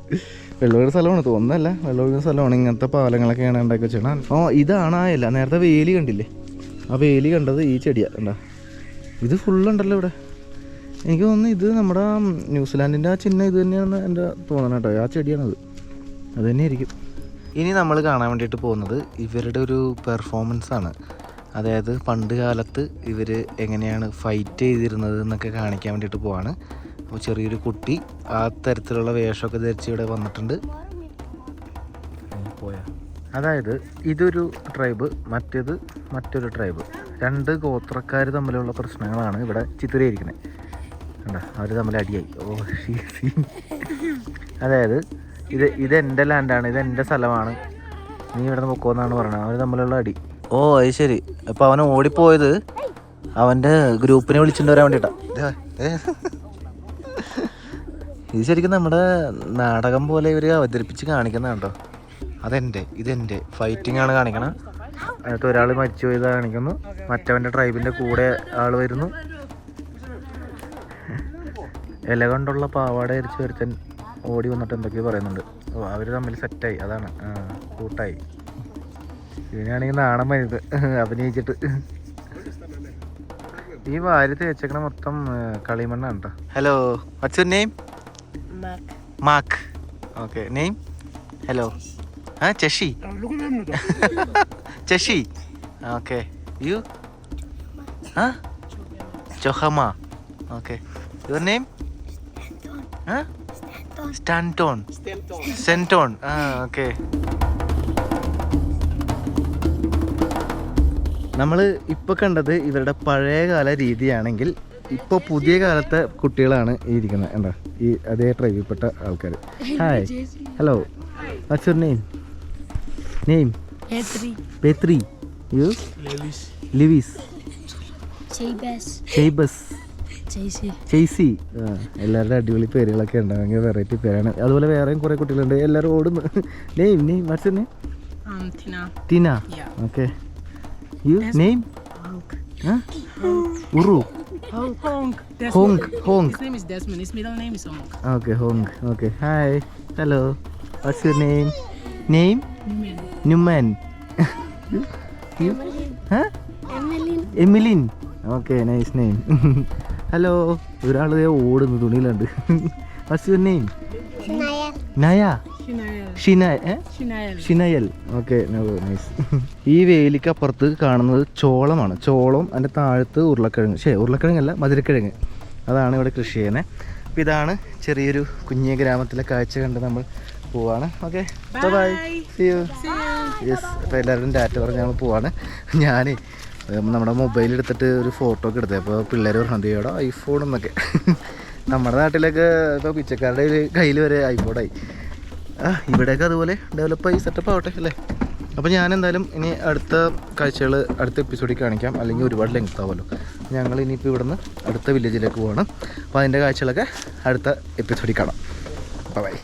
വെള്ളം ഒഴുകുന്ന സ്ഥലമാണ്. തോന്നുന്നല്ല വെള്ളം ഒഴുകുന്ന സ്ഥലമാണ്. ഇങ്ങനത്തെ പാലങ്ങളൊക്കെയാണ് ഉണ്ടാക്കി വെച്ചാൽ ഓ ഇതാണ് ആ നേരത്തെ വേലി കണ്ടില്ലേ? ആ വേലി കണ്ടത് ഈ ചെടിയാണ് കണ്ടാ? ഇത് ഫുള്ളുണ്ടല്ലോ ഇവിടെ. എനിക്ക് തോന്നുന്നു ഇത് നമ്മുടെ ന്യൂസിലാൻഡിന്റെ ആ ചിഹ്നം ഇത് തന്നെയാണെന്ന് എന്റെ തോന്നണം കേട്ടോ. ആ ചെടിയാണത്. അത് തന്നെയായിരിക്കും. ഇനി നമ്മൾ കാണാൻ വേണ്ടിയിട്ട് പോകുന്നത് ഇവരുടെ ഒരു പെർഫോമൻസ് ആണ്. അതായത് പണ്ട് കാലത്ത് ഇവർ എങ്ങനെയാണ് ഫൈറ്റ് ചെയ്തിരുന്നത് എന്നൊക്കെ കാണിക്കാൻ വേണ്ടിയിട്ട് പോവാണ്. അപ്പോൾ ചെറിയൊരു കുട്ടി ആ തരത്തിലുള്ള വേഷമൊക്കെ ധരിച്ച് ഇവിടെ വന്നിട്ടുണ്ട്. പോയാ. അതായത് ഇതൊരു ട്രൈബ് മറ്റേത് മറ്റൊരു ട്രൈബ് രണ്ട് ഗോത്രക്കാർ തമ്മിലുള്ള പ്രശ്നങ്ങളാണ് ഇവിടെ ചിത്രീകരിക്കുന്നത് കണ്ട? അവർ തമ്മിൽ അടിയായി. ഓ ശരി അതായത് ഇത് ഇത് എന്റെ ലാൻഡാണ് ഇത് എന്റെ സ്ഥലമാണ്. നീ ഇവിടെ നിന്ന് പൊക്കോന്നാണ് പറഞ്ഞത് അവർ തമ്മിലുള്ള അടി. ഓ അത് ശരി. അപ്പോൾ അവൻ ഓടിപ്പോയത് അവന്റെ ഗ്രൂപ്പിനെ വിളിച്ചിട്ട് വരാൻ വേണ്ടിയിട്ടാ ദേ, ദേ. ഇത് ശരിക്കും നമ്മുടെ നാടകം പോലെ ഇവർ അവതരിപ്പിച്ച് കാണിക്കുന്നതാണ്? കേട്ടോ അതെന്റെ ഇതെന്റെ. ഫൈറ്റിംഗ് ആണ് കാണിക്കണം. അതിനകത്ത് ഒരാൾ മരിച്ചു പോയത് കാണിക്കുന്നു. മറ്റവന്റെ ട്രൈബിന്റെ കൂടെ ആൾ വരുന്നു. ഇല കൊണ്ടുള്ള പാവാട അരിച്ച് ഒരുത്തൻ ഓടി വന്നിട്ട് എന്തൊക്കെയോ പറയുന്നുണ്ട്. ഓ അവർ തമ്മിൽ സെറ്റായി അതാണ്. കൂട്ടായി. ഇതിനാണെങ്കിൽ നാണം വരുന്നത് അഭിനയിച്ചിട്ട്. ഈ വാരി തേച്ചേക്കണ മൊത്തം കളിമണ്ണാണ് കേട്ടോ hello what's your name. Mark okay name hello ആ ചെഷി. ശശി ഓക്കെ. യു? ആ? ചൊഹമ. ഓക്കെ. Your name? സ്റ്റാൻടോൺ. സെന്റോൺ ആ ഓക്കെ. നമ്മൾ ഇപ്പോൾ കണ്ടത് ഇവരുടെ പഴയകാല രീതിയാണെങ്കിൽ ഇപ്പോൾ പുതിയ കാലത്തെ കുട്ടികളാണ് ഈ ഇരിക്കുന്നത്. എന്താ? ഈ അതേ ട്രൈബിൽപ്പെട്ട ആൾക്കാർ hi hello what's your name name Petri. Petri. You? Lewis. Chebas. Chabas. Chabas. ചെയ്സി ആ എല്ലാവരുടെ അടിപൊളി പേരുകളൊക്കെ ഉണ്ട് ഭയങ്കര വെറൈറ്റി പേരാണ്. അതുപോലെ വേറെയും കുറേ കുട്ടികളുണ്ട്. എല്ലാവരും ഓടുന്നു. Name name what's name Tina. Okay you name. ഉറു. Hong Hong name? Name. Okay Hong okay hi hello what's your name name Newman Emeline okay nice name hello ഒരാൾ ഓടുന്നു തുണിയിലുണ്ട്. വാട്സ് യുവർ നെയിം നയ. ഷിനയൽ ഓക്കെ നൈസ് ഈ വേലിക്കപ്പുറത്ത് കാണുന്നത് ചോളമാണ്. ചോളം അതിന്റെ താഴത്ത് ഉരുളക്കിഴങ്ങ്. ശേ ഉരുളക്കിഴങ്ങല്ല മധുരക്കിഴങ്ങ്. അതാണ് ഇവിടെ കൃഷി ചെയ്യുന്നത്. അപ്പോൾ ഇതാണ് ചെറിയൊരു കുഞ്ഞിയ ഗ്രാമത്തിലെ കാഴ്ച കണ്ട് നമ്മൾ പോവാണ്. Okay bye see you yes അപ്പോൾ എല്ലാവരും ഡാറ്റ പറഞ്ഞ് നമ്മൾ പോവാണ്. ഞാൻ നമ്മുടെ മൊബൈൽ എടുത്തിട്ട് ഒരു ഫോട്ടോ ഒക്കെ എടുത്തത് അപ്പോൾ പിള്ളേർ പറഞ്ഞത് ഇവിടെ ഐഫോൺ എന്നൊക്കെ. നമ്മുടെ നാട്ടിലൊക്കെ ഇപ്പോൾ പിച്ചക്കാരുടെ കയ്യിൽ വരെ ഐഫോണായി ആ ഇവിടെയൊക്കെ അതുപോലെ ഡെവലപ്പായി സെറ്റപ്പ് ആവട്ടെ അല്ലേ? അപ്പോൾ ഞാൻ എന്തായാലും ഇനി അടുത്ത കാഴ്ചകൾ അടുത്ത എപ്പിസോഡിൽ കാണിക്കാം. അല്ലെങ്കിൽ ഒരുപാട് ലെങ്ത് ആവുമല്ലോ. ഞങ്ങൾ ഇനിയിപ്പോൾ ഇവിടുന്ന് അടുത്ത വില്ലേജിലേക്ക് പോവാണ്. അപ്പോൾ അതിന്റെ കാഴ്ചകളൊക്കെ അടുത്ത എപ്പിസോഡിൽ കാണാം. ബൈ